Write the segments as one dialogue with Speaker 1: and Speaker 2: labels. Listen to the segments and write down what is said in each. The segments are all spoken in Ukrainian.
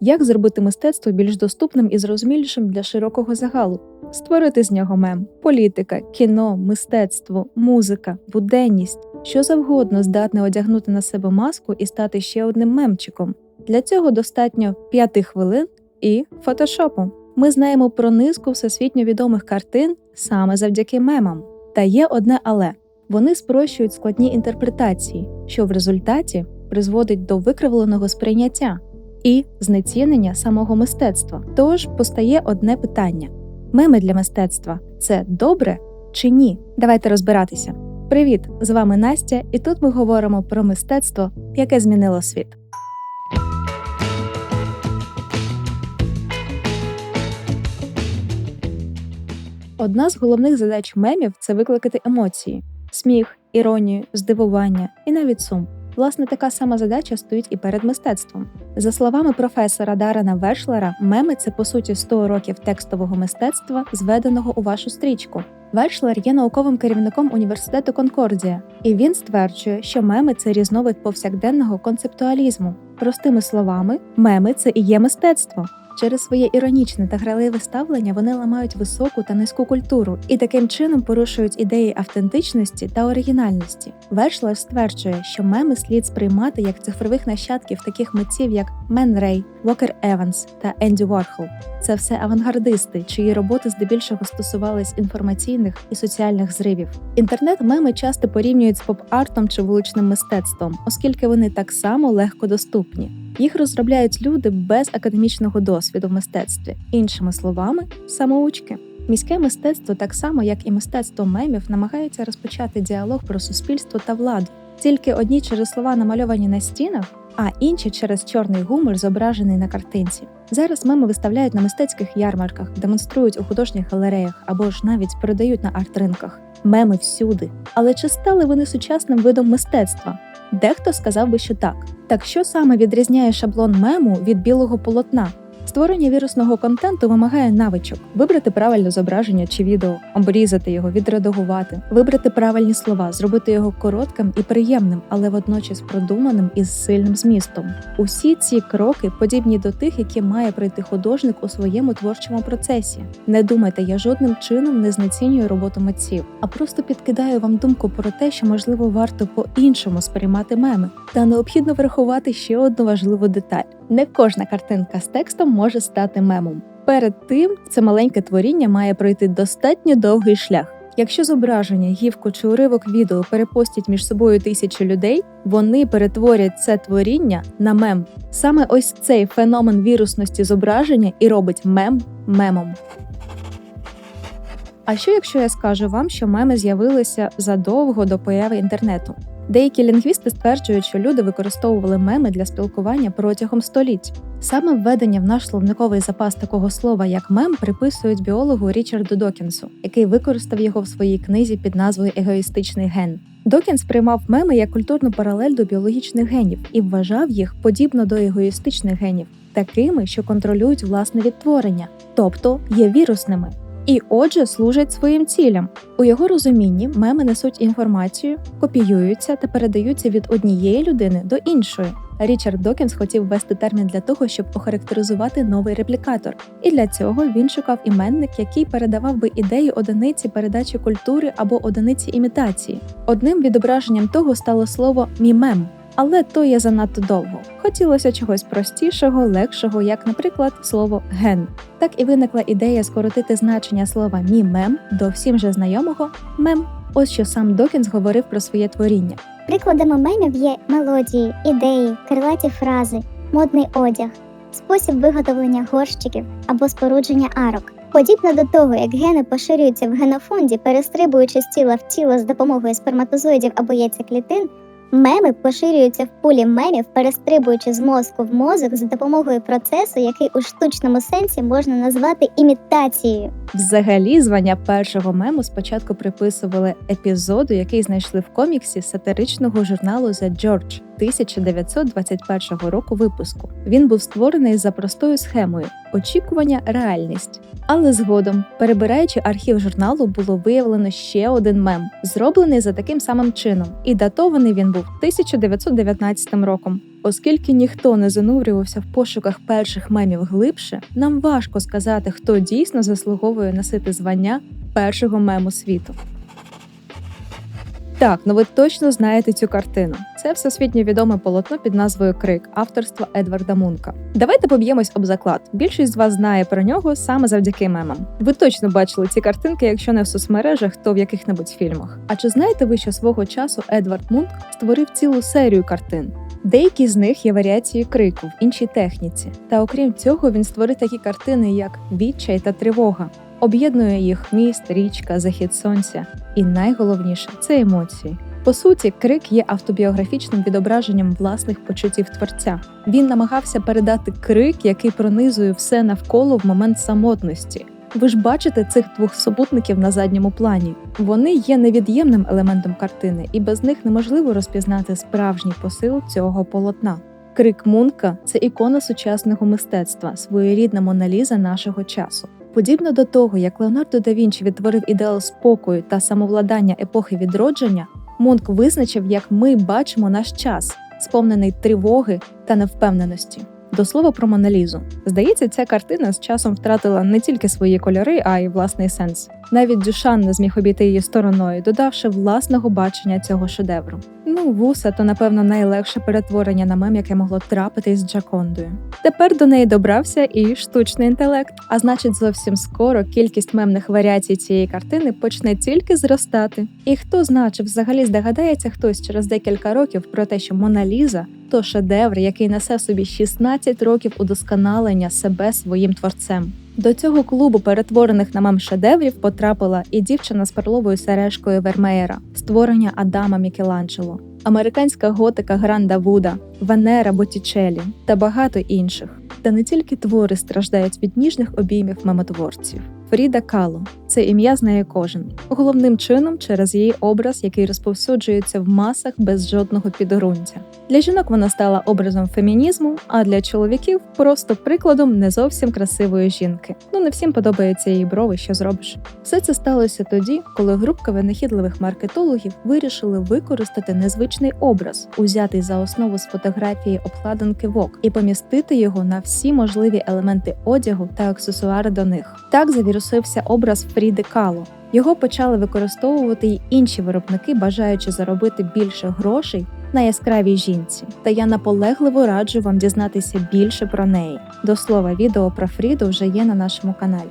Speaker 1: Як зробити мистецтво більш доступним і зрозумілішим для широкого загалу? Створити з нього мем, політика, кіно, мистецтво, музика, буденність, що завгодно здатне одягнути на себе маску і стати ще одним мемчиком. Для цього достатньо 5 хвилин і фотошопу. Ми знаємо про низку всесвітньо відомих картин саме завдяки мемам. Та є одне але вони спрощують складні інтерпретації, що в результаті призводить до викривленого сприйняття і знецінення самого мистецтва. Тож постає одне питання: меми для мистецтва це добре чи ні? Давайте розбиратися. Привіт! З вами Настя, і тут ми говоримо про мистецтво, яке змінило світ. Одна з головних задач мемів це викликати емоції: сміх, іронію, здивування і навіть сум. Власне, така сама задача стоїть і перед мистецтвом. За словами професора Дарена Вешлера, меми це по суті 100 років текстового мистецтва, зведеного у вашу стрічку. Вешлер є науковим керівником університету Конкордія, і він стверджує, що меми це різновид повсякденного концептуалізму. Простими словами, меми це і є мистецтво. Через своє іронічне та граливе ставлення вони ламають високу та низьку культуру і таким чином порушують ідеї автентичності та оригінальності. Вершлер стверджує, що меми слід сприймати як цифрових нащадків таких митців, як Мен Рей, Вокер Еванс та Енді Ворхол. Це все авангардисти, чиї роботи здебільшого стосувались інформаційних і соціальних зривів. Інтернет-меми часто порівнюють з поп-артом чи вуличним мистецтвом, оскільки вони так само легко доступні. Їх розробляють люди без академічного досвіду в мистецтві, іншими словами, самоучки. Міське мистецтво, так само як і мистецтво мемів, намагається розпочати діалог про суспільство та владу. Тільки одні через слова намальовані на стінах, а інші через чорний гумор, зображений на картинці. Зараз меми виставляють на мистецьких ярмарках, демонструють у художніх галереях або ж навіть продають на арт-ринках. Меми всюди. Але чи стали вони сучасним видом мистецтва? Дехто сказав би, що так. Так що саме відрізняє шаблон мему від білого полотна? Створення вірусного контенту вимагає навичок: вибрати правильне зображення чи відео, обрізати його, відредагувати, вибрати правильні слова, зробити його коротким і приємним, але водночас продуманим і з сильним змістом. Усі ці кроки подібні до тих, які має пройти художник у своєму творчому процесі. Не думайте, я жодним чином не знецінюю роботу митців, а просто підкидаю вам думку про те, що можливо варто по-іншому сприймати меми, та необхідно врахувати ще одну важливу деталь. Не кожна картинка з текстом може стати мемом. Перед тим це маленьке творіння має пройти достатньо довгий шлях. Якщо зображення, гівку чи уривок відео перепостять між собою тисячі людей, вони перетворять це творіння на мем. Саме ось цей феномен вірусності зображення і робить мем мемом. А що якщо я скажу вам, що меми з'явилися задовго до появи інтернету? Деякі лінгвісти стверджують, що люди використовували меми для спілкування протягом століть. Саме введення в наш словниковий запас такого слова, як мем, приписують біологу Річарду Докінсу, який використав його в своїй книзі під назвою Егоїстичний ген. Докінс приймав меми як культурну паралель до біологічних генів і вважав їх подібно до егоїстичних генів, такими, що контролюють власне відтворення, тобто є вірусними. І, отже, служать своїм цілям. У його розумінні меми несуть інформацію, копіюються та передаються від однієї людини до іншої. Річард Докінс хотів ввести термін для того, щоб охарактеризувати новий реплікатор, і для цього він шукав іменник, який передавав би ідею одиниці передачі культури або одиниці імітації. Одним відображенням того стало слово мімем. Але то є занадто довго. Хотілося чогось простішого, легшого, як, наприклад, слово ген. Так і виникла ідея скоротити значення слова мімем до всім же знайомого мем. Ось що сам Докінс говорив про своє творіння.
Speaker 2: Прикладами мемів є мелодії, ідеї, крилаті фрази, модний одяг, спосіб виготовлення горщиків або спорудження арок. Подібно до того, як гени поширюються в генофонді, перестрибуючи з тіла в тіло з допомогою сперматозоїдів або яйцеклітин, меми поширюються в пулі мемів, перестрибуючи з мозку в мозок за допомогою процесу, який у штучному сенсі можна назвати імітацією.
Speaker 1: Взагалі, звання першого мему спочатку приписували епізоду, який знайшли в коміксі сатиричного журналу The George 1921 року випуску. Він був створений за простою схемою очікування реальність. Але згодом, перебираючи архів журналу, було виявлено ще один мем, зроблений за таким самим чином, і датований він був 1919 роком. Оскільки ніхто не занурювався в пошуках перших мемів глибше, нам важко сказати, хто дійсно заслуговує носити звання першого мему світу. Так, ну ви точно знаєте цю картину. Це всесвітньо відоме полотно під назвою Крик авторства Едварда Мунка. Давайте поб'ємось об заклад. Більшість з вас знає про нього саме завдяки мемам. Ви точно бачили ці картинки, якщо не в соцмережах, то в яких-небудь фільмах. А чи знаєте ви, що свого часу Едвард Мунк створив цілу серію картин? Деякі з них є варіацією крику в іншій техніці. Та окрім цього, він створив такі картини, як відчай та тривога. Об'єднує їх міст, річка, захід сонця. І найголовніше це емоції. По суті, крик є автобіографічним відображенням власних почуттів творця. Він намагався передати крик, який пронизує все навколо в момент самотності. Ви ж бачите цих двох супутників на задньому плані. Вони є невід'ємним елементом картини, і без них неможливо розпізнати справжній посил цього полотна. Крик Мунка це ікона сучасного мистецтва, своєрідна моналіза нашого часу. Подібно до того, як Леонардо да Вінчі відтворив ідеал спокою та самовладання епохи відродження, Мунк визначив, як ми бачимо наш час, сповнений тривоги та невпевненості. До слова про Моналізу. Здається, ця картина з часом втратила не тільки свої кольори, а й власний сенс. Навіть Дюшан не зміг обійти її стороною, додавши власного бачення цього шедевру. Ну, вуса то, напевно, найлегше перетворення на мем, яке могло трапитись з Джакондою. Тепер до неї добрався і штучний інтелект. А значить, зовсім скоро кількість мемних варіацій цієї картини почне тільки зростати. І хто знає, чи взагалі здогадається хтось через декілька років про те, що Мона Ліза то шедевр, який несе в собі 16 років удосконалення себе своїм творцем. До цього клубу перетворених на мем шедеврів потрапила і дівчина з перловою сережкою Вермеєра, створення Адама Мікеланджело, американська готика Гранда Вуда, Венера Боттічелі та багато інших. Та не тільки твори страждають від ніжних обіймів мемотворців. Фріда Кало це ім'я знає кожен, головним чином через її образ, який розповсюджується в масах без жодного підґрунтя. Для жінок вона стала образом фемінізму, а для чоловіків просто прикладом не зовсім красивої жінки. Ну не всім подобаються її брови, що зробиш. Все це сталося тоді, коли групка винахідливих маркетологів вирішили використати незвичний образ, узятий за основу з фотографії обкладинки Vogue, і помістити його на всі можливі елементи одягу та аксесуари до них. Так завірусився образ Фріди Кало. Його почали використовувати й інші виробники, бажаючи заробити більше грошей на яскравій жінці. Та я наполегливо раджу вам дізнатися більше про неї. До слова, відео про Фріду вже є на нашому каналі.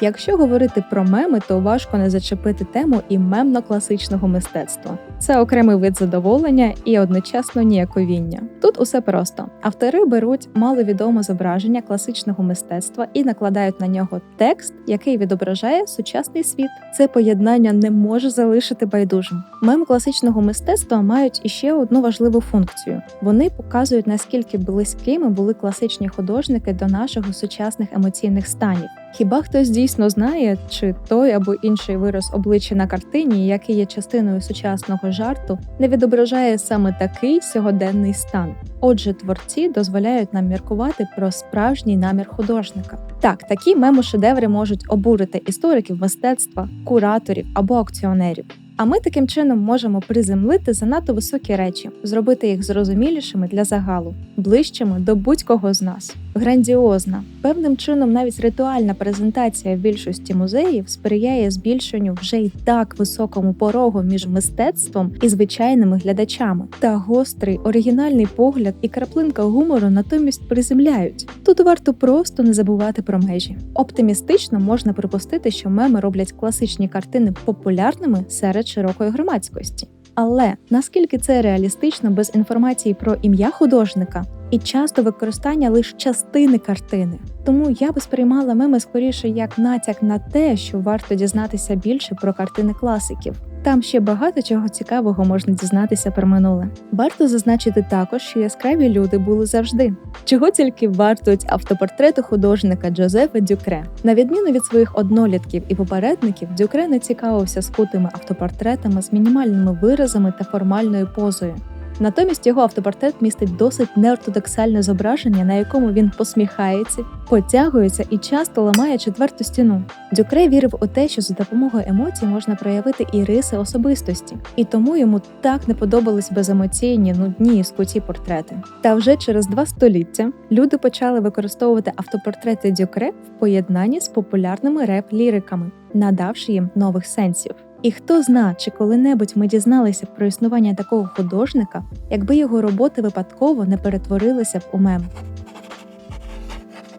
Speaker 1: Якщо говорити про меми, то важко не зачепити тему і мемно-класичного мистецтва. Це окремий вид задоволення і одночасно ніяковіння. Тут усе просто. Автори беруть маловідоме зображення класичного мистецтва і накладають на нього текст, який відображає сучасний світ. Це поєднання не може залишити байдужим. Меми класичного мистецтва мають іще одну важливу функцію: вони показують наскільки близькими були класичні художники до наших сучасних емоційних станів. Хіба хтось дійсно знає, чи той або інший вираз обличчя на картині, який є частиною сучасного жарту, не відображає саме такий сьогоденний стан? Отже, творці дозволяють нам міркувати про справжній намір художника. Так, такі мемо-шедеври можуть обурити істориків мистецтва, кураторів або акціонерів. А ми таким чином можемо приземлити занадто високі речі, зробити їх зрозумілішими для загалу, ближчими до будь-кого з нас. Грандіозна, певним чином, навіть ритуальна презентація в більшості музеїв сприяє збільшенню вже й так високому порогу між мистецтвом і звичайними глядачами. Та гострий оригінальний погляд і краплинка гумору натомість приземляють. Тут варто просто не забувати про межі. Оптимістично можна припустити, що меми роблять класичні картини популярними серед широкої громадськості. Але наскільки це реалістично без інформації про ім'я художника і часто використання лише частини картини? Тому я би сприймала меми скоріше як натяк на те, що варто дізнатися більше про картини класиків. Там ще багато чого цікавого можна дізнатися про минуле. Варто зазначити також, що яскраві люди були завжди. Чого тільки вартують автопортрети художника Джозефа Дюкре. На відміну від своїх однолітків і попередників, Дюкре не цікавився скутими автопортретами з мінімальними виразами та формальною позою. Натомість його автопортрет містить досить неортодоксальне зображення, на якому він посміхається, потягується і часто ламає четверту стіну. Дюкре вірив у те, що за допомогою емоцій можна проявити і риси особистості, і тому йому так не подобались беземоційні, нудні і скуті портрети. Та вже через два століття люди почали використовувати автопортрети Дюкре в поєднанні з популярними реп-ліриками, надавши їм нових сенсів. І хто зна, чи коли-небудь ми дізналися про існування такого художника, якби його роботи випадково не перетворилися б у мем.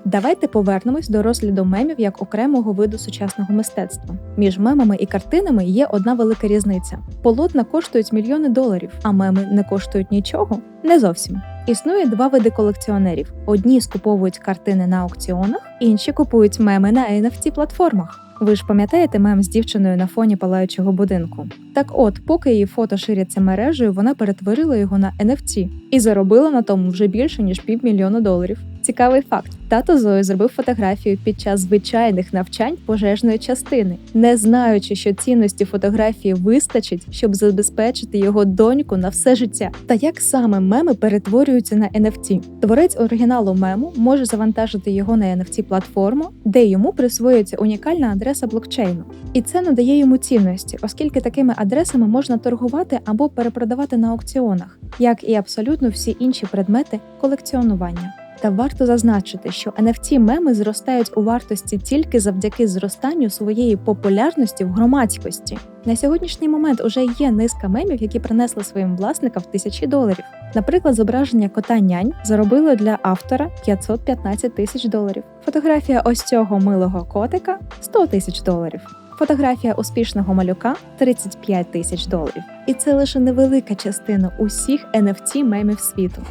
Speaker 1: Давайте повернемось до розгляду мемів як окремого виду сучасного мистецтва. Між мемами і картинами є одна велика різниця: полотна коштують мільйони доларів, а меми не коштують нічого? Не зовсім. Існує два види колекціонерів: одні скуповують картини на аукціонах, інші купують меми на NFT платформах. Ви ж пам'ятаєте мем з дівчиною на фоні палаючого будинку? Так от, поки її фото ширяться мережею, вона перетворила його на NFT і заробила на тому вже більше ніж півмільйона доларів. Цікавий факт: тато Зої зробив фотографію під час звичайних навчань пожежної частини, не знаючи, що цінності фотографії вистачить, щоб забезпечити його доньку на все життя. Та як саме меми перетворюються на NFT? Творець оригіналу мему може завантажити його на NFT платформу, де йому присвоюється унікальна адреса блокчейну. І це надає йому цінності, оскільки такими адресами можна торгувати або перепродавати на аукціонах, як і абсолютно всі інші предмети колекціонування. Та варто зазначити, що NFT меми зростають у вартості тільки завдяки зростанню своєї популярності в громадськості. На сьогоднішній момент уже є низка мемів, які принесли своїм власникам тисячі доларів. Наприклад, зображення кота нянь заробило для автора 515 тисяч доларів. Фотографія ось цього милого котика 100 тисяч доларів. Фотографія успішного малюка 35 тисяч доларів. І це лише невелика частина усіх NFT мемів світу.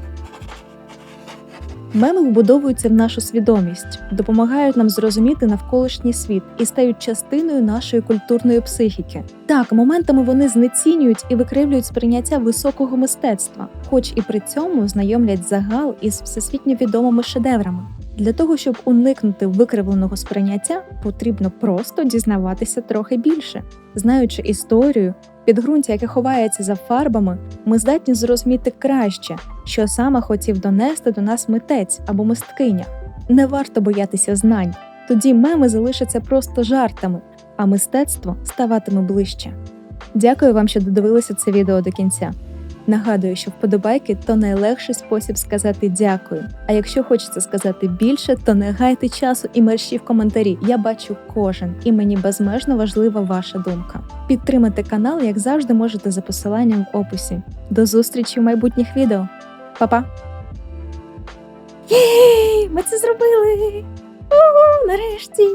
Speaker 1: Меми вбудовуються в нашу свідомість, допомагають нам зрозуміти навколишній світ і стають частиною нашої культурної психіки. Так, моментами вони знецінюють і викривлюють сприйняття високого мистецтва, хоч і при цьому знайомлять загал із всесвітньо відомими шедеврами. Для того, щоб уникнути викривленого сприйняття, потрібно просто дізнаватися трохи більше. Знаючи історію, підґрунтя, яке ховається за фарбами, ми здатні зрозуміти краще, що саме хотів донести до нас митець або мисткиня. Не варто боятися знань, тоді меми залишаться просто жартами, а мистецтво ставатиме ближче. Дякую вам, що додивилися це відео до кінця. Нагадую, що вподобайки то найлегший спосіб сказати дякую. А якщо хочеться сказати більше, то не гайте часу і мерщі в коментарі. Я бачу кожен, і мені безмежно важлива ваша думка. Підтримати канал, як завжди, можете за посиланням в описі. До зустрічі в майбутніх відео. Па-па! Ми це зробили! Угу, нарешті!